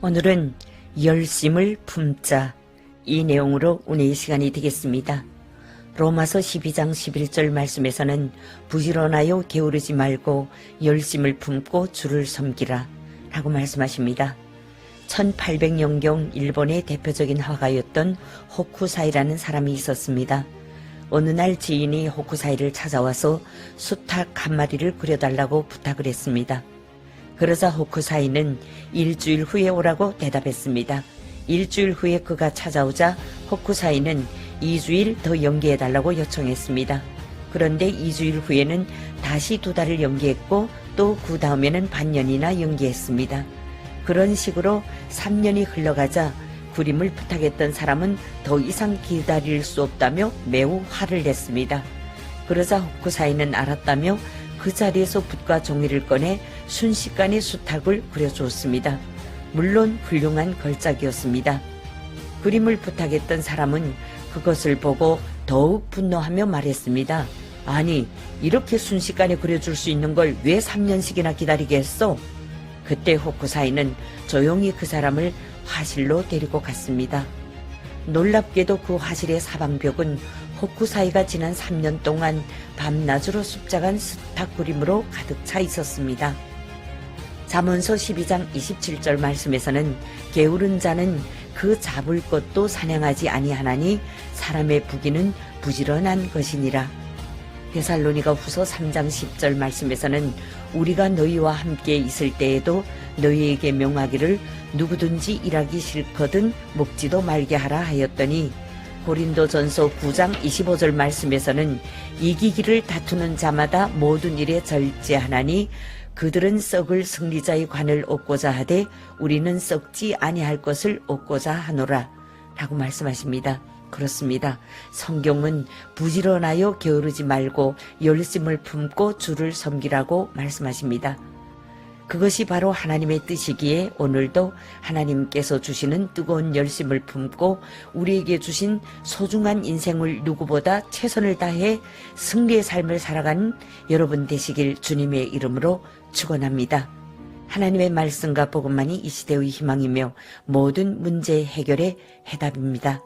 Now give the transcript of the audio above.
오늘은 열심을 품자 이 내용으로 운의 시간이 되겠습니다. 로마서 12장 11절 말씀에서는 부지런하여 게으르지 말고 열심을 품고 주를 섬기라 라고 말씀하십니다. 1800년경 일본의 대표적인 화가였던 호쿠사이라는 사람이 있었습니다. 어느 날 지인이 호쿠사이를 찾아와서 수탉 한 마리를 그려달라고 부탁을 했습니다. 그러자 호쿠사이는 일주일 후에 오라고 대답했습니다. 일주일 후에 그가 찾아오자 호쿠사이는 2주일 더 연기해달라고 요청했습니다. 그런데 2주일 후에는 다시 두 달을 연기했고 또 그 다음에는 반년이나 연기했습니다. 그런 식으로 3년이 흘러가자 그림을 부탁했던 사람은 더 이상 기다릴 수 없다며 매우 화를 냈습니다. 그러자 호쿠사이는 알았다며 그 자리에서 붓과 종이를 꺼내 순식간에 수탉을 그려주었습니다. 물론 훌륭한 걸작이었습니다. 그림을 부탁했던 사람은 그것을 보고 더욱 분노하며 말했습니다. 아니, 이렇게 순식간에 그려줄 수 있는 걸 왜 3년씩이나 기다리게 했어? 그때 호쿠사이는 조용히 그 사람을 화실로 데리고 갔습니다. 놀랍게도 그 화실의 사방벽은 호쿠사이가 지난 3년 동안 밤낮으로 습작한 스탁 그림으로 가득 차 있었습니다. 잠언서 12장 27절 말씀에서는 게으른 자는 그 잡을 것도 사냥하지 아니하나니 사람의 부기는 부지런한 것이니라. 데살로니가 후서 3장 10절 말씀에서는 우리가 너희와 함께 있을 때에도 너희에게 명하기를 누구든지 일하기 싫거든 먹지도 말게 하라 하였더니 고린도 전서 9장 25절 말씀에서는 이기기를 다투는 자마다 모든 일에 절제하나니 그들은 썩을 승리자의 관을 얻고자 하되 우리는 썩지 아니할 것을 얻고자 하노라 라고 말씀하십니다. 그렇습니다. 성경은 부지런하여 게으르지 말고 열심을 품고 주를 섬기라고 말씀하십니다. 그것이 바로 하나님의 뜻이기에 오늘도 하나님께서 주시는 뜨거운 열심을 품고 우리에게 주신 소중한 인생을 누구보다 최선을 다해 승리의 삶을 살아가는 여러분 되시길 주님의 이름으로 축원합니다. 하나님의 말씀과 복음만이 이 시대의 희망이며 모든 문제 해결의 해답입니다.